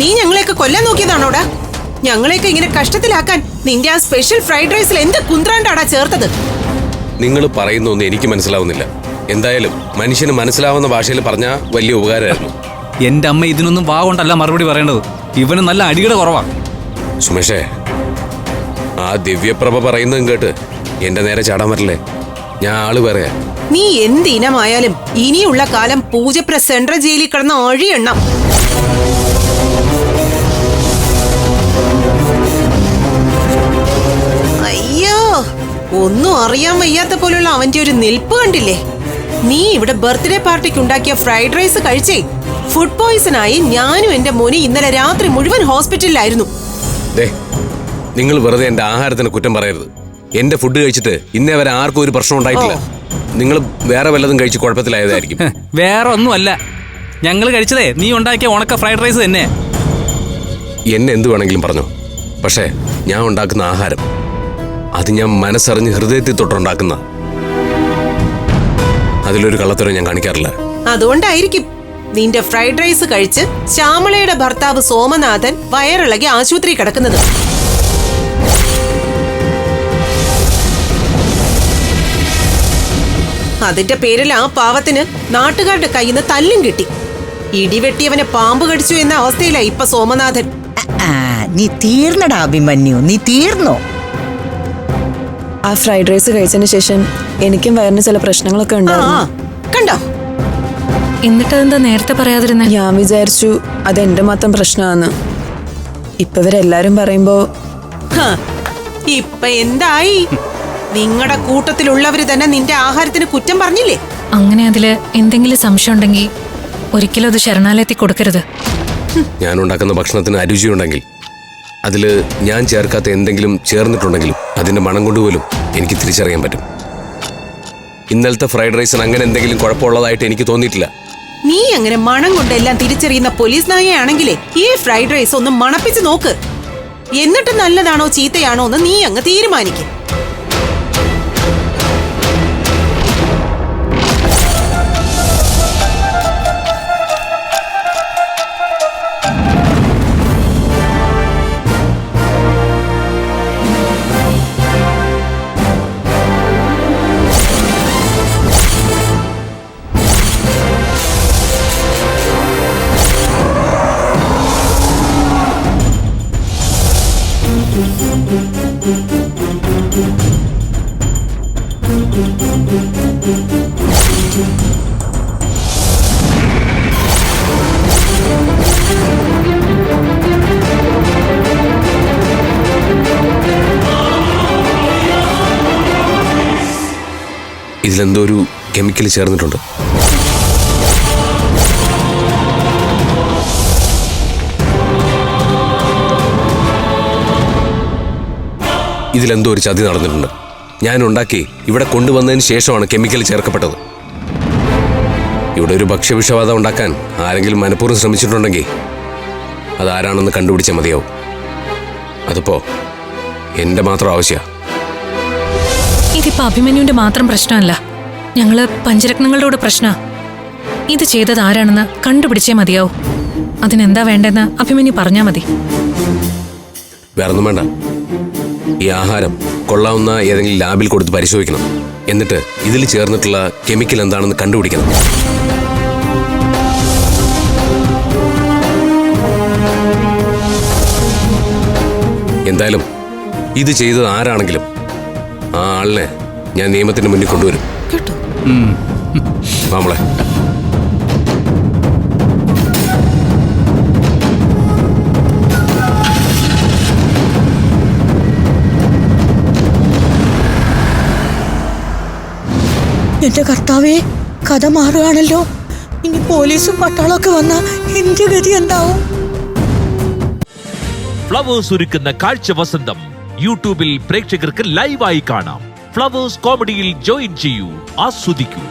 നീ ഞങ്ങളെയൊക്കെ കൊല്ലാൻ നോക്കിയതാണോടാ ഞങ്ങളെയൊക്കെ ഇങ്ങനെ കഷ്ടത്തിലാക്കാൻ നിന്റെ ആ സ്പെഷ്യൽ ഫ്രൈഡ് റൈസിൽ എന്ത് കുന്ത്രാണ്ടാടാ ചേർത്തത്? നിങ്ങൾ പറയുന്നൊന്നും എനിക്ക് മനസ്സിലാവുന്നില്ല. എന്തായാലും മനുഷ്യന് മനസ്സിലാവുന്ന ഭാഷയിൽ പറഞ്ഞാൽ വലിയ ഉപകാരമായിരുന്നു. എന്റെ അമ്മ ഇതിനൊന്നും വാ കൊണ്ടല്ല മറുപടി പറയേണ്ടത്. ഇവന് നല്ല അടിയുടെ കുറവാ. സുമേഷേ ആ ദിവ്യപ്രഭ പറയുന്നതും കേട്ട് എന്റെ നേരെ ചാടാൻ പറ്റില്ലേ? ഞാൻ ആൾ പറയാ നീ എന്ത് ഇനമായാലും ഇനിയുള്ള കാലം പൂജപ്ര സെൻട്രൽ ജയിലിൽ കിടന്ന ഒഴിയെണ്ണം ഒന്നും അറിയാൻ വയ്യാത്ത പോലുള്ള അവന്റെ ഒരു നിൽപ്പ് കണ്ടില്ലേ? നീ ഇവിടെ ബർത്ത്ഡേ പാർട്ടിക്ക് ഉണ്ടാക്കിയ ഫ്രൈഡ് റൈസ് കഴിച്ചേ? ഫുഡ് പോയിസൺ ആയി ഞാനും എന്റെ മോനി ഇന്നലെ രാത്രി മുഴുവൻ ഹോസ്പിറ്റലിലായിരുന്നു ദേ നിങ്ങൾ വെറുതെ എന്റെ ആഹാരത്തിന് കുറ്റം പറയരുത്. എന്റെ ഫുഡ് കഴിച്ചിട്ട് ഇന്നേ വരെ ആർക്കും ഒരു പ്രശ്നം ഉണ്ടായിട്ടില്ല. നിങ്ങൾ വേറെ വല്ലതും കഴിച്ച് കുഴപ്പത്തിലായതായിരിക്കും. വേറെ ഒന്നുമല്ല ഞങ്ങൾ കഴിച്ചതേ നീ ഉണ്ടാക്കിയ ഉണക്ക ഫ്രൈഡ് റൈസ് തന്നെ. എന്നെ എന്ത് വേണമെങ്കിലും പറഞ്ഞു. പക്ഷേ ഞാൻ ഉണ്ടാക്കുന്ന ആഹാരം അത് ഞാൻ മനസ്സറിഞ്ഞ് ഹൃദയത്തിൽ തൊട്ടുണ്ടാക്കുന്ന അതിലൊരു കള്ളത്തരം ഞാൻ കാണിക്കാറില്ല. അതുകൊണ്ടായിരിക്കും നിന്റെ ഫ്രൈഡ് റൈസ് കഴിച്ച് ശ്യാമളയുടെ ഭർത്താവ് സോമനാഥൻ വയറിളകി ആശുപത്രി കിടക്കുന്നത്. അതിന്റെ പേരിൽ ആ പാവത്തിന് നാട്ടുകാരുടെ കയ്യിൽ നിന്ന് തല്ലും കിട്ടി. ഇടിവെട്ടിയവനെ പാമ്പ് കടിച്ചു എന്ന അവസ്ഥയിലാ ഇപ്പൊ സോമനാഥൻ. ആ, നീ തീർന്നടാ അഭിമന്യു നീ തീർന്നോ? ആ ഫ്രൈഡ് റൈസ് കഴിച്ചതിന് ശേഷം എനിക്കും വയറിന് ചില പ്രശ്നങ്ങളൊക്കെ ഉണ്ടായിരുന്നു. കണ്ടോ? എന്നിട്ടെന്താ നേരത്തെ പറയാതിരുന്ന? ഞാൻ വിചാരിച്ചു അതെന്റെ എന്റെ മാത്രം പ്രശ്നമാന്ന് ഇപ്പൊ ഇവരെല്ലാരും പറയുമ്പോ ഹ, ഇപ്പൊ എന്തായി? നിങ്ങളുടെ കൂട്ടത്തിലുള്ളവര് തന്നെ നിന്റെ ആഹാരത്തിന് കുറ്റം പറഞ്ഞില്ലേ? അങ്ങനെ അതിൽ എന്തെങ്കിലും സംശയം ഉണ്ടെങ്കിൽ ഒരിക്കലും അത് ശരണാലയത്തിൽ കൊടുക്കരുത്. ഞാൻ ഉണ്ടാക്കുന്ന ഭക്ഷണത്തിന് അരുചിയുണ്ടെങ്കിൽ അതിൽ ഞാൻ ചേർക്കാത്ത എന്തെങ്കിലും ചേർന്നിട്ടുണ്ടെങ്കിലും അതിന്റെ മണം കൊണ്ടുപോലും എനിക്ക് തിരിച്ചറിയാൻ പറ്റും. ഇന്നലത്തെ ഫ്രൈഡ് റൈസിന് അങ്ങനെ എന്തെങ്കിലും കുഴപ്പമുള്ളതായിട്ട് എനിക്ക് തോന്നിയിട്ടില്ല. നീ അങ്ങനെ മണം കൊണ്ടെല്ലാം തിരിച്ചറിയുന്ന പോലീസ് നായയാണെങ്കിലേ ഈ ഫ്രൈഡ് റൈസ് ഒന്ന് മണപ്പിച്ച് നോക്ക്. എന്നിട്ട് നല്ലതാണോ ചീത്തയാണോ എന്ന് നീ അങ്ങ് തീരുമാനിക്കും. ഇതിലെന്തോ ഒരു കെമിക്കൽ ചേർന്നിട്ടുണ്ട്. ഇതിലെന്തോ ഒരു ചതി നടന്നിട്ടുണ്ട്. ഞാൻ ഉണ്ടാക്കി ഇവിടെ കൊണ്ടുവന്നതിന് ശേഷമാണ് കെമിക്കൽ ചേർക്കപ്പെട്ടത്. ഇവിടെ ഒരു ഭക്ഷ്യവിഷബാധ ഉണ്ടാക്കാൻ ആരെങ്കിലും മനഃപൂർവം ശ്രമിച്ചിട്ടുണ്ടെങ്കിൽ അതാരാണെന്ന് കണ്ടുപിടിച്ചാൽ മതിയാവും. അതിപ്പോ എന്റെ മാത്രം ആവശ്യ. ഇതിപ്പോ അഭിമന്യുവിന്റെ മാത്രം പ്രശ്നമല്ല ഞങ്ങൾ പഞ്ചരത്നങ്ങളുടെ പ്രശ്ന. ഇത് ചെയ്തത് ആരാണെന്ന് കണ്ടുപിടിച്ചേ മതിയാവും. അതിനെന്താ വേണ്ടെന്ന് അഭിമന്യു പറഞ്ഞാ മതി. വേറൊന്നും വേണ്ട. ഈ ആഹാരം കൊള്ളാവുന്ന ഏതെങ്കിലും ലാബിൽ കൊടുത്ത് പരിശോധിക്കണം. എന്നിട്ട് ഇതിൽ ചേർന്നിട്ടുള്ള കെമിക്കൽ എന്താണെന്ന് കണ്ടുപിടിക്കണം. എന്തായാലും ഇത് ചെയ്തത് ആരാണെങ്കിലും ആ ആളിനെ ഞാൻ നിയമത്തിന് മുന്നിൽ കൊണ്ടുവരും. കേട്ടോ. നമ്മളെ എന്റെ കർത്താവേ കഥ മാറുകയാണല്ലോ. ഇനി പോലീസും പട്ടാളമൊക്കെ വന്ന എന്റെ ഗതി എന്താവും? ഫ്ലവേഴ്സ് ഒരുക്കുന്ന കാഴ്ച വസന്തം യൂട്യൂബിൽ പ്രേക്ഷകർക്ക് ലൈവായി കാണാം. ഫ്ലവേഴ്സ് കോമഡിയിൽ ജോയിൻ ചെയ്യൂ ആസ്വദിക്കൂ.